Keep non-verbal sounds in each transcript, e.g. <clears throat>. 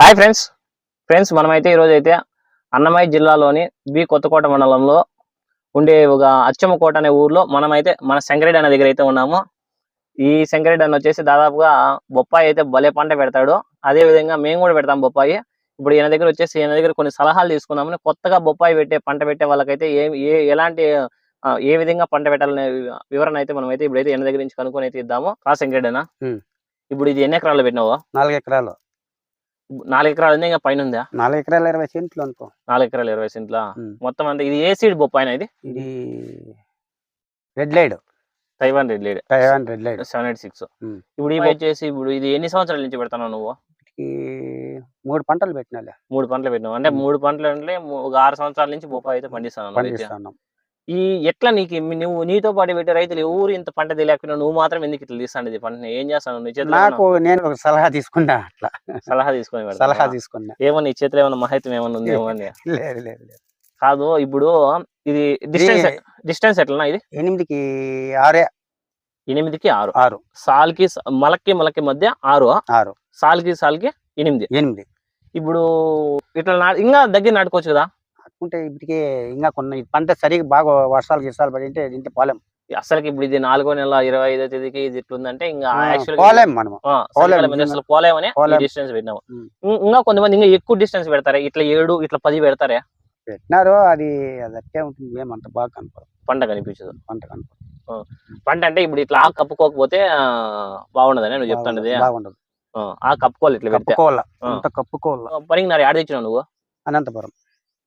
Hi friends friends మనమైతే ఈరోజు అయితే అన్నమయ్య జిల్లాలోని బి కొత్తకోట మండలంలో ఉండే ఒక అచ్చమ్మకోట అనే ఊర్లో మనమైతే మన శంకరెడ్డి అన్న దగ్గర అయితే ఉన్నాము. ఈ శంకరెడ్డి అన్న వచ్చేసి దాదాపుగా బొప్పాయి అయితే భలే పంట పెడతాడు. అదే విధంగా మేము కూడా పెడతాం బొప్పాయి. ఇప్పుడు ఈయన దగ్గర వచ్చేసి ఈయన దగ్గర కొన్ని సలహాలు తీసుకున్నాము కొత్తగా బొప్పాయి పెట్టే పంట పెట్టే వాళ్ళకైతే ఏ ఏ ఎలాంటి ఏ విధంగా పంట పెట్టాలనే వివరణ అయితే మనమైతే ఇప్పుడైతే ఈయన దగ్గర నుంచి కనుక్కొని అయితే ఇద్దాము. కా శంకరెడ్డి అన్న. ఇప్పుడు ఇది ఎన్ని ఎకరాలు పెట్టినావు? నాలుగు ఎకరాలు. నాలుగు ఎకరాలు ఉంది ఇంకా పైన ఉందా నాలుగు ఎకరాలు ఇరవై సెంట్లు అనుకో. నాలుగు ఎకరాలు ఇరవై సెంట్ల. మొత్తం అంతా ఇది ఏ సీడ్ బొప్పాయినా ఇది? ఇది red lady. Taiwan red lady. Taiwan red lady. Seven eight six. ఇప్పుడు ఈ వచ్చేసి ఇప్పుడు ఇది ఎన్ని సంవత్సరాల నుంచి పెడతావు నువ్వు? మూడు పంటలు పెట్టినాలే. మూడు పంటలు పెట్టినావు? అంటే. మూడు పంటలు అంటే ఒక ఆరు సంవత్సరాల నుంచి బొప్పాయి అయితే పండిస్తాను ఈ ఎట్లా నీకు నువ్వు నీతో పాటు పెట్టే రైతులు ఎవరు ఇంత పంట తెలియకపోయినా నువ్వు మాత్రం ఎందుకు ఇట్లా తీస్తాను ఇది పంటని? ఏం చేస్తాను నీ చేతిలో నాకు నేను ఒక సలహా తీసుకున్నా అట్లా. ఏమన్నా సలహా తీసుకొని? సలహా తీసుకున్నా. ఏమో నీ చేతిలో ఏమన్నా మహితం ఏమన్నా ఉంది ఏమో అని. లేదు లేదు లేదు కాదు ఇప్పుడు ఇది డిస్టెన్స్ డిస్టెన్స్ ఎట్లనా ఇది? ఎనిమిదికి ఆరే. ఎనిమిదికి ఆరు. ఆరు. సాల్కి మలక్కి మలక్కి మధ్య ఆరు. ఆరు. సాల్కి సాల్కి ఎనిమిది. ఎనిమిది. ఇప్పుడు ఇట్లా ఇంకా దగ్గర నాటుకోవచ్చు కదా? అనుకుంటే ఇప్పటికే ఇంకా కొన్ని పంట సరిగా బాగా వర్షాలు గిర్షాలు పడి ఉంటే ఇంటి పోలేం. అసలుకి ఇప్పుడు ఇది నాలుగో నెల ఇరవై ఐదో తేదీకి ఇది ఇట్లుందంటే ఇంకా పోలేం అసలు పోలేమని. డిస్టెన్స్ పెట్టినాము. ఇంకా కొంతమంది ఇంకా ఎక్కువ డిస్టెన్స్ పెడతారే? ఇట్లా ఏడు ఇట్లా పది పెడతారే? పెట్టినారు అది అది అట్టే ఉంటుంది. ఏమంత బాగా కనపడదు. పంట కనిపించదు. పంట కనపడదు. పంట అంటే ఇప్పుడు ఇట్లా ఆ కప్పుకోకపోతే బాగుండదని నువ్వు బాగుండదు ఆ, కప్పుకోవాలి ఇట్లా కప్పుకోవాల. కప్పుకోవాల. పరిగినారు ఆడ తెచ్చినావు నువ్వు? అనంతపురం.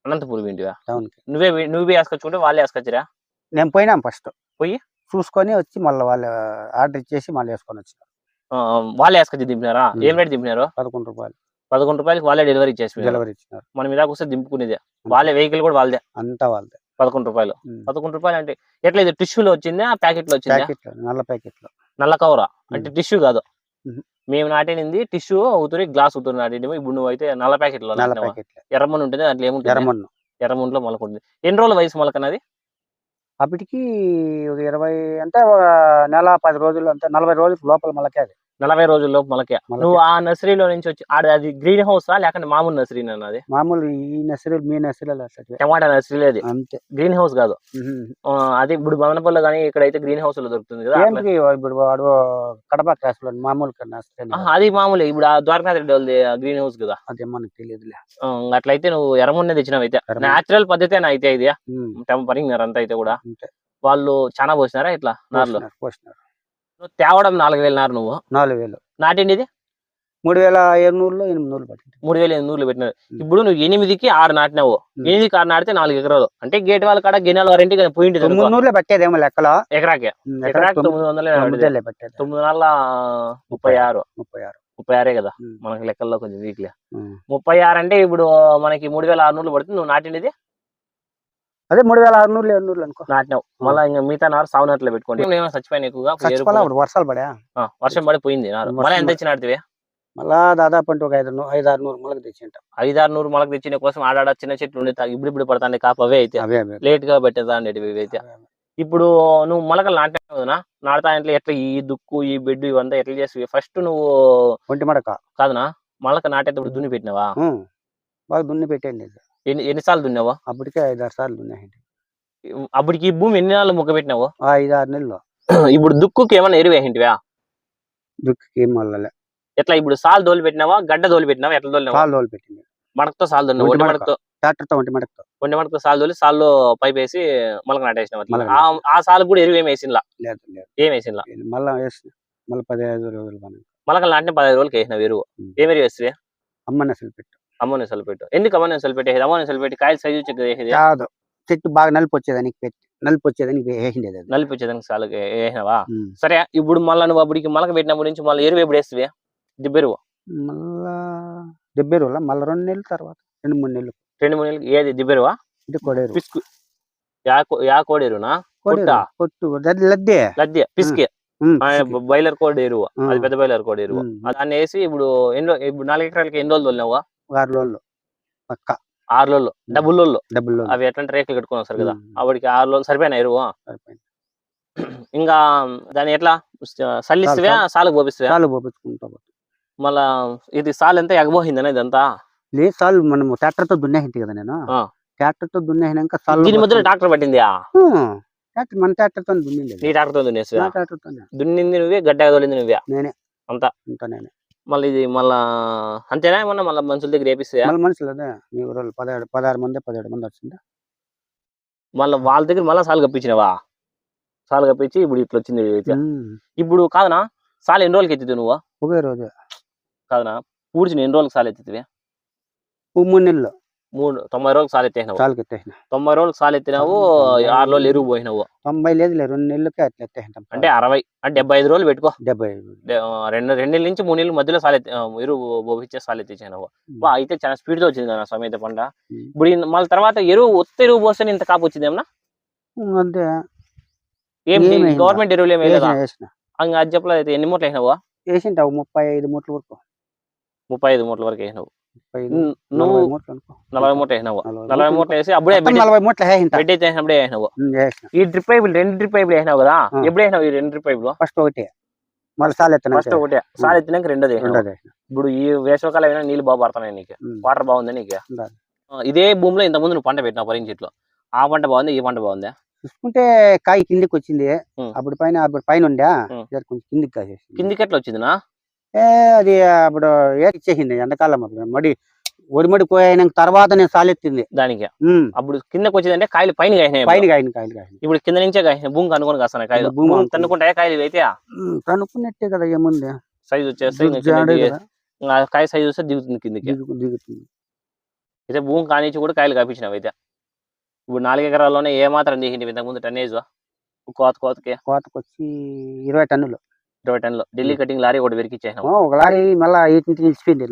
అనంతపురం కి నువ్వే నువ్వే వేసుకొచ్చుకుంటే వాళ్ళే వేసుకొచ్చిరా? నేను పోయినాం ఫస్ట్. పోయి? చూసుకొని వచ్చి మళ్ళీ వాళ్ళు ఆర్డర్ ఇచ్చేసి మళ్ళీ వేసుకొని వచ్చిన. ఆ, వాళ్ళే వేసుకొచ్చి దింపినారా? ఉమ్. ఏం రేట్ దింపినారు? పదకొండు రూపాయలు. పదకొండు రూపాయలకి వాళ్ళే డెలివరీ చేసి డెలివరీ ఇచ్చినారు. మనం ఇదాకా వస్తే దింపుకునేదే. వాళ్ళే వెహికల్ కూడా వాళ్ళదే. అంతా వాళ్ళదే. పదకొండు రూపాయలు. పదకొండు రూపాయలు అంటే ఎట్లా ఇది? టిష్యూలో వచ్చిందా? ప్యాకెట్లో వచ్చిందా? ప్యాకెట్లు నల్ల ప్యాకెట్లు. నల్ల కవరా అంటే టిష్యూ కాదు. మేము నాటినింది టిష్యూ అవుతుంది గ్లాస్ అవుతుంది నాటింది ఇప్పుడు నువ్వు అయితే నల్ల ప్యాకెట్లో. ఎర్రమన్ను ఉంటుంది? దాంట్లో ఏముంటుంది? ఎర్రమన్ను ఎర్రమన్నులో మొలకుంటుంది ఎన్ని రోజుల వయసు మొలకన్నది? అప్పటికి ఒక ఇరవై అంటే నెల పది రోజులు అంటే నలభై రోజుల లోపల మళ్ళీ అది నలభై రోజుల్లో మొలక. మొలక. నువ్వు ఆ నర్సరీలో నుంచి వచ్చి ఆడ అది గ్రీన్ హౌసా లేకుంటే మామూలు నర్సరీ అన్నది మామూలు ఈ నర్సరీలు మీ నర్సరీలు అట్లా టమాటా నర్సరీ అది. అంతే. గ్రీన్ హౌస్ కాదు. అది ఇప్పుడు బవనపల్లి కానీ ఇక్కడైతే గ్రీన్ హౌస్లో దొరుకుతుంది కదా ఇప్పుడు కడప క్లాస్లో మామూలు నర్సరీ అది మామూలు. ఇప్పుడు ఆ ద్వారకానాథ్ రెడ్డి గ్రీన్ హౌస్ కదా. అదే మనకు తెలియదులే. అట్లయితే నువ్వు ఎర్రమున్నే తెచ్చినావు అయితే. న్యాచురల్ పద్ధతి అయితే ఇది. టెంపరింగ్ అంతా అయితే కూడా. వాళ్ళు చాలా పోసినారా ఇట్లా? నార్లు? పోసినారు. నువ్వు తేవడం నాలుగు వేలు నారు నువ్వు? నాలుగు వేలు నాటిండి ఇది మూడు వేల నూరులో ఎనిమిది నూరులు పట్టింది. మూడు వేల ఎనిమిది నూరులు పెట్టినారు. ఇప్పుడు నువ్వు ఎనిమిదికి ఆరు నాటినావు. ఎనిమిదికి ఆరు నాటితే నాలుగు ఎకరాలు. అంటే గేట్ వాళ్ళ కాడ గిన్నెల వారింటి పోయింది తొమ్మిది నూరులే పట్టేదేమో లెక్కలో. ఎకరాకే. ఎకరాకి తొమ్మిది వందలే తొమ్మిది పట్టేది. నెలల ముప్పై ఆరు. ముప్పై ఆరు. ముప్పై ఆరే కదా. మనకి లెక్కల్లో కొంచెం వీక్లే. ముప్పై ఆరు అంటే ఇప్పుడు మనకి మూడు వేల ఆరు నూరులు పడుతుంది. నువ్వు నాటినది అదే మూడు వేల ఆరు నూరులు ఏడు నూరులు అనుకో. నాటినావు మళ్ళీ ఇంకా మిగతా నారు సాగునట్లు పెట్టుకోండి ఏమైనా చచ్చిపోయిన ఎక్కువగా చచ్చిపోలే అప్పుడు? వర్షాలు పడా ఆ, వర్షం పడి పోయింది నారు. మళ్ళీ ఎంత తెచ్చి నాటితే మళ్ళా దాదాపు అంటే ఒక ఐదు ఐదు ఆరు నూరు మొలక తెచ్చింట. ఐదు ఆరు నూరు మొలక తెచ్చిన కోసం ఆడాడ చిన్న చెట్లు ఉండే ఇప్పుడు ఇప్పుడు పడతాండే కాపు అవే అయితే. లేట్గా పెట్టేదాండేటివి ఇవి అయితే. ఇప్పుడు నువ్వు మొలకలు నాటావు కదా నాటుతా ఇంట్లో ఎట్లా ఈ దుక్కు ఈ బెడ్ ఇవంతా ఎట్లా చేసి ఫస్ట్ నువ్వు ఒంటి మడక. కాదునా? మొలక నాటేటప్పుడు దున్ని పెట్టినావా. బాగా దున్ని పెట్టండి. ఎన్ని ఎన్నిసార్లు దున్నావా? అప్పటికే ఐదు ఆరు సార్లు దున్నాయండి. అప్పటికి ఈ భూమి ఎన్ని నెలలు ముక్క పెట్టినావు? ఐదు ఆరు నెలలు. <clears throat> ఇప్పుడు దుక్కుకి ఏమైనా ఎరువు వేసింటివా? దుక్కి ఏం మళ్ళలే ఎట్లా ఇప్పుడు సాల్ దోలి పెట్టినావా? గడ్డ దోలి పెట్టినావా? ఎట్లా దోలినావా సాల్ రోజులు పెట్టింది. మడకతో సాల్ దోలినావు ఒంటి ఒంటి మడక. మడకతో. ట్రాక్టర్తో ఒంటి మడకతో. ఒంటి మడకతో సాల్ దోలి సాల్లో పైప్ వేసి మొలక నాటేసినావు. మొలక ఆ- సాల్ కూడా ఎరువు ఏం వేసింలా లేదు లేదు. ఏం ఇది మళ్ళా వేసిన. మళ్ళీ పదిహేను రోజులు మొలకలు నాటిన పదహైదు రోజులకి వేసినావు ఎరువు. ఏం ఎరువు వేస్తే అమ్మని అసలు పెట్టు. Ammonium sulphate. ఎందుకు అమ్మోనియం సల్ఫేట్ వేసేది? అమ్మోనియం సల్ఫేట్ కాయలు సైజు చెక్ వేసేది? కాదు. చెట్టు బాగా నలిపి వచ్చేదానికి పెట్టి నలిపి వచ్చేదానికి వేసిండేది నలిపి వచ్చేదానికి సాలు వేసినావా. సరే ఇప్పుడు మళ్ళీ నువ్వు అప్పటికి మొలక పెట్టినప్పటి నుంచి మళ్ళీ ఎరువు ఎప్పుడు వేస్తుంది దిబ్బెరువు మళ్ళా డెబ్బై రోజుల మళ్ళీ రెండు నెలల తర్వాత. రెండు మూడు నెలలు. రెండు మూడు నెలలకి ఏది? దిబ్బెరువా ఇది కొడేరు. పిస్కు. యా కోడేరునా? పొట్టు? అది లద్దే. లద్ది. పిస్కి. బాయిలర్ కోడ్ ఎరువు. అది పెద్ద బాయిలర్ కోడ్ ఎరువు దాన్ని వేసి ఇప్పుడు ఎన్నో ఇప్పుడు నాలుగు ఎకరాలకి ఎన్ని రోజులు తోలినావు ఆరు పక్క. ఆరు రోజులు డబుల్ రోజులు. అవి ఎట్లాంటి రేకులు కట్టుకొని వస్తారు కదా. అప్పటికి ఆరు రోజులు సరిపోయినా ఎరువు సరిపోయింది. ఇంకా దాన్ని ఎట్లా? సల్లిస్తువా? చాలు. సాలకు పోపిస్తువా? చాలు పోపించుకుంటా. మళ్ళా ఇది సాల్ ఎంత ఎగబోయింది ఇదంతా లేదు సాల్ మనం ట్రాక్టర్తో దున్నేసింది కదా నేను. ట్రాక్టర్తో దున్నేసినాక సాల్ దీని మధ్యలో ట్రాక్టర్ పట్టింది? ట్రాక్టర్ మన ట్రాక్టర్తో దున్నింది. నీ ట్రాక్టర్తో దున్నేసి ట్రాక్టర్తో దున్నింది నువ్వే గడ్డ తోలింది నువ్వే? నేనే. అంతా. అంతా నేనే. మళ్ళీ ఇది మళ్ళా అంతేనా? ఏమన్నా మళ్ళీ మనుషుల దగ్గర వేపిస్తాయా మళ్ళీ మనుషులు అదే మీ ఊరోళ్ళు పదిహేడు పదహారు మంది పదిహేడు మంది వచ్చింది మళ్ళీ వాళ్ళ దగ్గర మళ్ళీ సాలు కప్పించినవా? సాలు కప్పించి ఇప్పుడు ఇట్లా వచ్చింది ఇది. ఇప్పుడు కాదనా? సాలు ఎన్ని రోజులకి ఎత్తుతావు నువ్వు? ఒకే రోజు. కాదనా? పూడ్చిన ఎన్ని రోజులకు సాలు ఎత్తుతావి? ఓ మూడు నెలలు. మూడు తొంభై రోజులకు సాలు ఎత్తేసినావు సాల్కి ఎత్తేసిన తొంభై రోజులకు సాలు ఎత్తినావు ఆరు రోజులు ఎరువు పోయినావు తొంభై లేదు రెండు నెలలకే అట్లా అంటే అరవై అంటే డెబ్బై ఐదు రోజులు పెట్టుకో డెబ్బై రెండు రెండు నెలల నుంచి మూడు నెలల మధ్యలో సాలు ఎరువు పోపించే సాలు ఎత్తించాను బా అయితే చాలా స్పీడ్తో వచ్చింది సమేత పంట. ఇప్పుడు మళ్ళీ తర్వాత ఎరువు ఒత్త ఎరువు పోస్తే ఇంత కాపు వచ్చింది ఏమన్నా అంతే ఏం? గవర్నమెంట్ ఎరువులు ఏమి లేదా వేసిన వేసిన ఇంకా అది చెప్పలేదు అయితే ఎన్ని మూటలు వేసినావు వేసింటావు ముప్పై ఐదు మూటల వరకు ముప్పై ఐదు మూటల వరకు వేసినావు నువ్వు నలభై మూట వేసినావు. నలభై మూటలు వేసి అప్పుడే నలభై వేసినావు. ఈ డ్రిప్ పైపులు రెండు డ్రిప్ పైపులు వేసినావు కదా. ఎప్పుడు వేసినావు ఈ రెండు డ్రిప్ పైపులు? ఫస్ట్ ఒకటి. మళ్ళీ సాల్ ఫస్ట్ ఒకటే. సాల్ ఎత్తినాక రెండోది ఇప్పుడు ఈ వేసవకాలం అయినా నీళ్ళు బాగా పడుతున్నాయి నీకు. వాటర్ బాగుంది నీకు? ఇదే భూమిలో ఇంత ముందు నువ్వు పంట పెట్టినావు పరింగ్ చెట్లు. ఆ పంట బాగుంది ఈ పంట బాగుంది? చూసుకుంటే కాయ కిందికి వచ్చింది. అప్పుడు పైన అప్పుడు పైన ఉండే. కొంచెం కిందికి కాసేసింది. కిందికి ఎట్లా వచ్చిందినా? అది అప్పుడు ఏకిచ్చేసింది ఎండాకాలం అప్పుడు. మడి ఒడిమడి పోయినాక తర్వాత నేను సాలెత్తింది దానికి. అప్పుడు కిందకి వచ్చిందంటే కాయలు పైన కాసినాయి పైన ఇప్పుడు. కాయని కాయలు కాయని ఇప్పుడు కింద నుంచే కాసినాయి భూమికి అనుకుని కాస్తున్నాయి కాయలు. భూమి భూమి. తన్నుకుంటాయా కాయలు అయితే? కనుక్కున్నట్టే కదా ఏముంది సైజ్ వచ్చేస్తే కాయ సైజ్ వస్తే దిగుతుంది కిందకి. దిగు- దిగుతుంది. అయితే భూమి కానించి కూడా కాయలు కాపించినావు అయితే. ఇప్పుడు నాలుగు ఎకరాల్లోనే ఏ మాత్రం దిగింది ఇంతకు ముందు టన్నేజ్? కోత కోతకి. కోతకు వచ్చి ఇరవై టన్నులు. ఇరవై టన్నులు. ఢిల్లీ కటింగ్ లారీ ఒకటి వెరికిచ్చేసినావు ఓ, ఒక లారీ మళ్ళా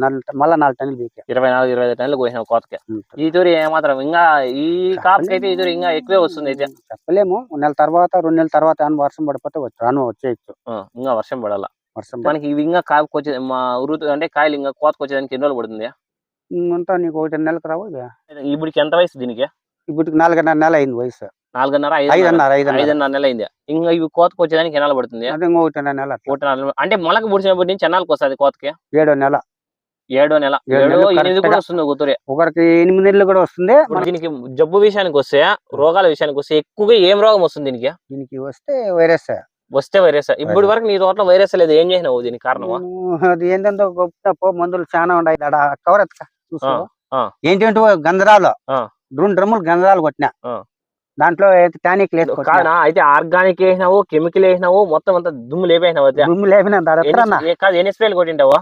నాలుగు- మళ్ళా నాలుగు టన్నులు ఇరవై నాలుగు ఇరవై ఐదు టన్నులు పోయినావు కోతకి. ఈ తూరి ఏమాత్రం ఇంకా ఈ కాపుకి అయితే ఈ తూరి ఇంకా ఎక్కువే వస్తుంది అయితే. చెప్పలేము. నెల తర్వాత రెండు నెలల తర్వాత ఏమన్నా వర్షం పడిపోతే వచ్చు రాను వచ్చేయచ్చు. ఇంకా వర్షం పడాల. వర్షం మనకి ఇవి ఇంకా కాపుకి వచ్చే మా ఋతు అంటే కాయలు ఇంకా కోతకు వచ్చేదానికి ఎన్ని రోజులు పడుతుంది అంతా నీకు ఒకటి నెలకు రావు. ఇప్పటికి ఎంత వయసు దీనికి? ఇప్పటికి నాలుగున్నర నెల అయింది వయసు. నాలుగున్నర ఐదున్నర ఐదున్నర నెల అయింది ఇంకా ఇవి కోతకు వచ్చేదానికి ఎన్నాళ్ళు పడుతుంది? నెల. ఒకటిన్నర. అంటే మొలక పుడిచినప్పటి నుంచి ఎన్నాళ్ళకి వస్తుంది కోతకి? ఏడో నెల. ఏడో నెల. ఏడో ఎనిమిది కూడా. వస్తుంది గుర్తురే ఒకరికి ఎనిమిది నెలలు కూడా వస్తుంది. దీనికి జబ్బు విషయానికి వస్తే రోగాల విషయానికి వస్తే ఎక్కువగా ఏం రోగం వస్తుంది దీనికి? దీనికి వస్తే వైరస్. వస్తే వైరస్. ఇప్పటి వరకు నీ తోటలో వైరస్ లేదు. ఏం చేసినావు దీనికి కారణమా? అది ఏంటంటే గొప్ప మందులు చాలా ఉన్నాయి. కవర్. ఏంటంటే గంధరాలు. రెండు డ్రమ్ములు గంధరాలు కొట్టినా. దాంట్లో టానిక్ లేదు కాదా అయితే ఆర్గానిక్ వేసినావు కెమికల్ వేసినావు మొత్తం అంతా దుమ్ము లేపేసినావు దుమ్ము లేపిన కాదు ఎన్ని స్ప్రేలు కొట్టింటావా?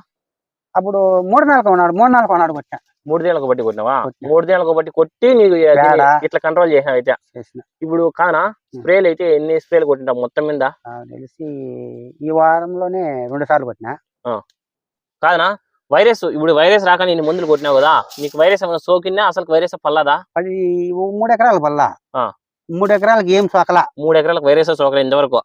అప్పుడు మూడు నెలలకు ఉన్నాడు మూడు నెలలకు ఉన్నాడు కొట్టినా. మూడు దినాలకు బట్టి కొట్టినావా? కొట్టినా. మూడు దినాలకు బట్టి కొట్టి నీకు. ఇట్లా కంట్రోల్ చేసినావు అయితే. ఇప్పుడు కానా స్ప్రేలు అయితే ఎన్ని స్ప్రేలు కొట్టింటావు మొత్తం మీద? తెలిసి ఈ వారంలోనే రెండు సార్లు కొట్టినా. కాదనా వైరస్ ఇప్పుడు వైరస్ రాక నేను మందులు కొట్టినావు కదా నీకు వైరస్ ఏమైనా సోకినా అసలు వైరస్ పల్లదా? అది మూడు ఎకరాల పల్లా. ఆ. మూడు ఎకరాలకి ఏం సోకల? మూడు ఎకరాలకు వైరస్ సోకలే ఇంతవరకు.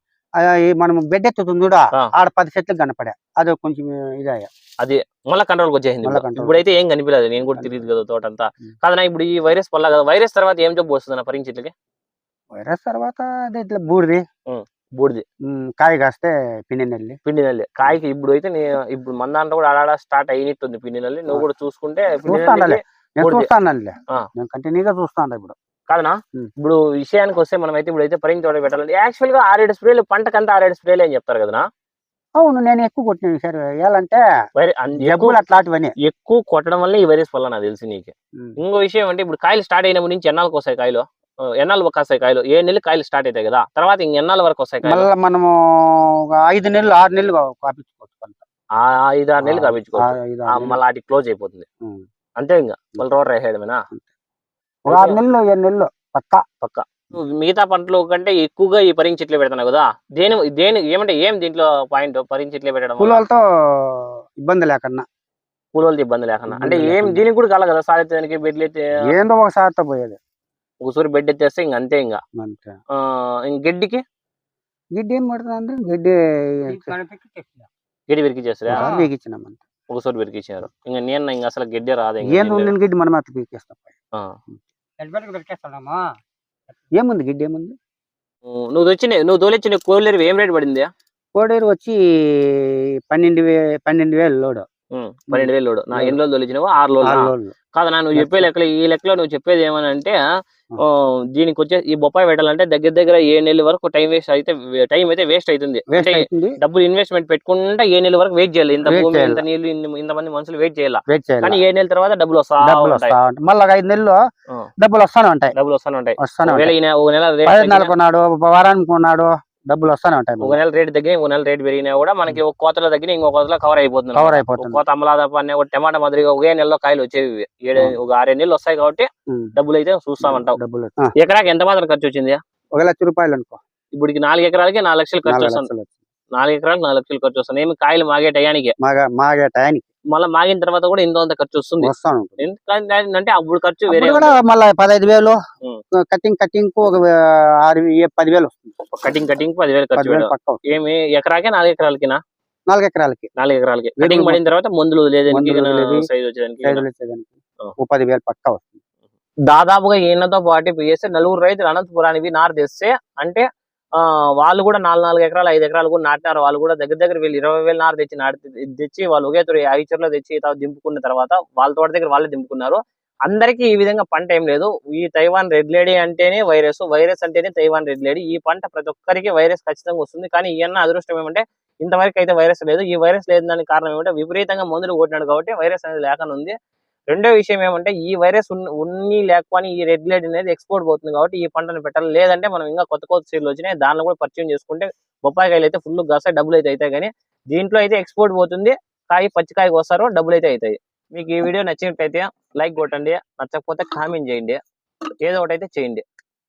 మనం బెడ్ ఎత్తుతుంది కూడా. ఆడ పది చెట్లు కనపడా. అది కొంచెం ఇదయ్యా. అది మళ్ళీ కంట్రోల్కి వచ్చేసింది. ఇప్పుడైతే ఏం కనిపించలేదు నేను కూడా తిరిగి కదా తోట అంతా ఉం. కాదనా ఇప్పుడు ఈ వైరస్ పల్ల కదా వైరస్ తర్వాత ఏం జబ్బు వస్తుంది నా పరించిట్లకి వైరస్ తర్వాత అదే ఇట్లా బూడిది. బూడిది. కాయ కాస్తే పిండి నెల్లి. పిండి నల్లి. కాయకి ఇప్పుడు అయితే నీ ఇప్పుడు మన దాంట్లో కూడా ఆడాడ స్టార్ట్ అయినట్టుంది పిండి నల్లి. నువ్వు కూడా చూసుకుంటే నేను ఆ. నేను కంటిన్యూగా చూస్తాను ఇప్పుడు. కాదనా. ఇప్పుడు విషయానికి వస్తే మనం అయితే ఇప్పుడు అయితే పరింగ్ తోట పెట్టాలంటే యాక్చువల్గా ఆరేడు స్ప్రేలు పంటకంతా ఆరేడు స్ప్రేలు అని చెప్తారు కదా అవును నేను ఎక్కువ కొట్టిన సార్. జబ్బులు అట్లాంటివన్నీ. ఎక్కువ కొట్టడం వల్ల ఈ వైరస్ వల్ల నాకు తెలిసి నీకు. ఇంకో విషయం అంటే ఇప్పుడు కాయలు స్టార్ట్ అయినప్పటి నుంచి ఎన్నాళ్ళకి వస్తాయి కాయలు? ఎన్నాళ్ళు కాస్తాయి కాయలు? ఏ నెలలు కాయలు స్టార్ట్ అవుతాయి కదా? తర్వాత ఇంక ఎన్నాళ్ళ వరకు వస్తాయి కాయలు? మళ్ళీ మనము ఐదు నెలలు ఆరు నెలలు కాపించుకోవచ్చు ఐదు ఆరు నెలలు కాపించుకోవచ్చు. మళ్ళీ వాటికి క్లోజ్ అయిపోతుంది. అంతే ఇంకా. మళ్ళీ రోడ్ రేసేయడమేనా? ఒక ఆరు నెలలు ఏడు నెలలు. పక్కా. నువ్వు మిగతా పంటలు కంటే ఎక్కువగా ఈ పరింగ్ చెట్లు పెడుతున్నావు కదా దేని దేని ఏమంటే ఏం దీంట్లో పాయింట్ పరింగ్ చెట్లు పెట్టడం? కూలీలతో ఇబ్బంది లేకన్నా. కూలోళ్ళతో ఇబ్బంది లేకుండా అంటే ఏం. దీనికి కూడా కల కదా సాధిత్యానికి బెడ్లు ఎత్తే ఏందో ఒకసారితో పోయేది. ఒకసారి బెడ్ ఎత్తేస్తే ఇంక అంతే ఇంకా. అంతే. ఆ, ఇంక గడ్డికి? గిడ్డి ఏం పడుతుంది గిడ్డి గడ్డి విరికి చేస్తారా? ఒకసారి విరికిచ్చారు ఇంకా నేను ఇంక అసలు గడ్డి రాదు ఉండిన గిడ్డి మనం అట్లా పీకేస్తాం. ఏముంది గిడ్డి ఏముంది? నువ్వు తెచ్చిన నువ్వు తోలిచ్చిన కోలేరు ఏం రేట్ పడింది? కోడేరు వచ్చి పన్నెండు వే పన్నెండు వేలు లోడు. పన్నెండు వేలు లోడు. నా. ఎన్ని రోజులు తొలిచినావు? ఆరు రోజులు? ఆరు రోజులు. కాదు నా నువ్వు చెప్పే లెక్కలు ఈ లెక్కలో నువ్వు చెప్పేది ఏమనంటే దీనికి వచ్చే ఈ బొప్పాయి పెట్టాలంటే దగ్గర దగ్గర ఏ నెలల వరకు టైం వేస్ట్ అయితే టైం అయితే వేస్ట్ అవుతుంది. డబ్బులు ఇన్వెస్ట్మెంట్ పెట్టుకుంటే ఏ నెల వరకు వెయిట్ చేయాలి. ఇంత భూమి. ఇంత నీళ్ళు ఇన్ని- ఇంతమంది మనుషులు వెయిట్ చేయాలి? కానీ ఏ నెల తర్వాత డబ్బులు వస్తా ఉంటాయి. మళ్ళీ ఐదు నెలలు. డబ్బులు వస్తానే ఉంటాయి. డబ్బులు వస్తానే ఉంటాయి. వస్తానే ఒక నెల ఉన్నాడు వారానికి ఉన్నాడు డబ్బులు వస్తానే ఉంటాయి ఒక నెల రేట్ తగ్గిన ఒక నెల రేట్ పెరిగినా కూడా మనకి ఒక కోతలో తగ్గిన ఇంకో కోతలో కవర్ అయిపోతుంది కవర్ అయిపోతుంది. కోత అమలాదప్ప అనే ఒక టమాటా మాదిరిగా ఒకే నెలలో కాయలు వచ్చేవి ఏడు ఆ. ఒక ఆరేడు నెలలు వస్తాయి కాబట్టి ఉమ్. డబ్బులు అయితే చూస్తామంటావు. డబ్బులు ఆ, ఎకరాకి ఎంత మాత్రం ఖర్చు వచ్చింది? ఒక లక్ష రూపాయలు అనుకో. ఇప్పుడు నాలుగు ఎకరాలకి నాలుగు లక్షలు ఖర్చు వస్తుంది. వచ్చి. నాలుగు ఎకరాలకు నాలుగు లక్షలు ఖర్చు వస్తుంది. ఏమి కాయలు మాగే టయానికి? మాగా మాగే టయానికి. మళ్ళీ మాగిన తర్వాత కూడా ఇంత అంత ఖర్చు వస్తుంది. ఎందుకంటే అంటే అప్పుడు ఖర్చు వేరే కూడా మళ్ళీ పదహైదు వేలు. కటింగ్ కటింగ్కు ఒక ఆరు పదివేలు వస్తుంది. కటింగ్ కటింగ్ పదివేలు ఖర్చు. ఏమి ఎకరాకే నాలుగు ఎకరాలకినా? నాలుగు ఎకరాలకి. నాలుగు ఎకరాలకి. కటింగ్ పడిన తర్వాత మందులు. ఓ పదివేలు పక్క వస్తుంది. దాదాపుగా ఈయనతో పాటు చేస్తే నలుగురు రైతులు అనంతపురానికి నారు తెస్తే అంటే వాళ్ళు కూడా నాలుగు నాలుగు ఎకరాలు ఐదు ఎకరాలు కూడా నాటినారు. వాళ్ళు కూడా దగ్గర దగ్గర వీళ్ళు ఇరవై వేలు నారు తెచ్చి నాటి తెచ్చి వాళ్ళు ఒకే తొలి ఐచర్లో తెచ్చి దింపుకున్న తర్వాత వాళ్ళ తోట దగ్గర వాళ్ళే దింపుకున్నారు. అందరికీ ఈ విధంగా పంట ఏం లేదు. ఈ తైవాన్ రెడ్ లేడీ అంటేనే వైరస్ వైరస్ అంటేనే తైవాన్ రెడ్ లేడీ. ఈ పంట ప్రతి ఒక్కరికి వైరస్ ఖచ్చితంగా వస్తుంది. కానీ ఈయన అదృష్టం ఏమంటే ఇంతవరకు అయితే వైరస్ లేదు. ఈ వైరస్ లేదు దానికి కారణం ఏమంటే విపరీతంగా మందులు కొట్టినాడు కాబట్టి వైరస్ అనేది లేకుండా ఉంది రెండో విషయం ఏమంటే ఈ వైరస్ ఉన్ని లేకపోని ఈ రెడ్ లైట్ అనేది ఎక్స్పోర్ట్ పోతుంది కాబట్టి ఈ పంటను పెట్టాలి. లేదంటే మనం ఇంకా కొత్త కొత్త సీడ్లు వచ్చినాయి దానిలో కూడా పర్చేజ్ చేసుకుంటే బొప్పాయికాయలు అయితే ఫుల్ కాస్తాయి డబ్బులు అయితే అవుతాయి. కానీ దీంట్లో అయితే ఎక్స్పోర్ట్ పోతుంది కాయ పచ్చికాయకి వస్తారు డబ్బులు అయితే అవుతాయి. మీకు ఈ వీడియో నచ్చినట్టయితే లైక్ కొట్టండి నచ్చకపోతే కామెంట్ చేయండి. ఏదో ఒకటి అయితే చేయండి.